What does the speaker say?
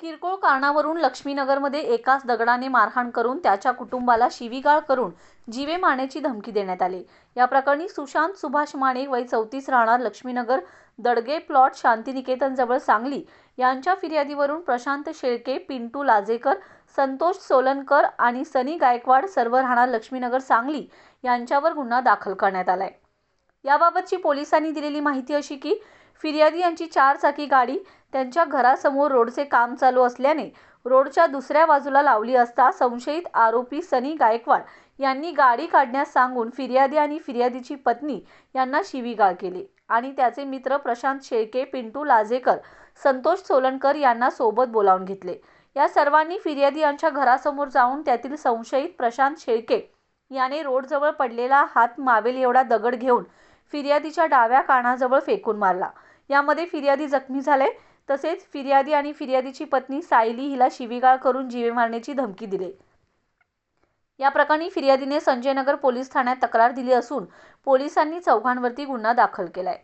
किरकोळ कारणावरून लक्ष्मीनगरमध्ये एकाच दगडाने मारहाण करून त्याच्या कुटुंबाला शिवीगाळ करून जीवे मारण्याची धमकी देण्यात आली. या प्रकरणी सुशांत सुभाष माने वय चौतीस राहणार लक्ष्मीनगर दडगे प्लॉट शांतिनिकेतनजवळ सांगली. यांच्या फिर्यादीवरून प्रशांत शेळके पिंटू लाजेकर संतोष सोलनकर आणि सनी गायकवाड सर्व राहणार लक्ष्मीनगर सांगली यांच्यावर गुन्हा दाखल करण्यात आलाय. याबाबतची पोलिसांनी दिलेली माहिती अशी की फिर्यादी यांची चारचाकी गाडी त्यांच्या घरासमोर रोडचे काम चालू असल्याने रोडच्या दुसऱ्या बाजूला लावली असता संशयित आरोपी सनी गायकवाड यांनी गाडी काढण्यास सांगून फिर्यादी आणि फिर्यादीची पत्नी यांना शिवीगाळ केली. आणि त्याचे मित्र प्रशांत शेळके पिंटू लाजेकर संतोष सोलनकर यांना सोबत बोलावून घेतले. या सर्वांनी फिर्यादी यांच्या घरासमोर जाऊन त्यातील संशयित प्रशांत शेळके याने रोडजवळ पडलेला हात मावेल एवढा दगड घेऊन फिर्यादीच्या डाव्या कानाजवळ फेकून मारला. यामध्ये फिर्यादी जखमी झाले. तसेच फिर्यादी आणि फिर्यादीची पत्नी सायली हिला शिवीगाळ करून जीवे मारण्याची धमकी दिली. या प्रकरणी फिर्यादीने संजयनगर पोलीस ठाण्यात तक्रार दिली असून पोलिसांनी चौघांवरती गुन्हा दाखल केलाय.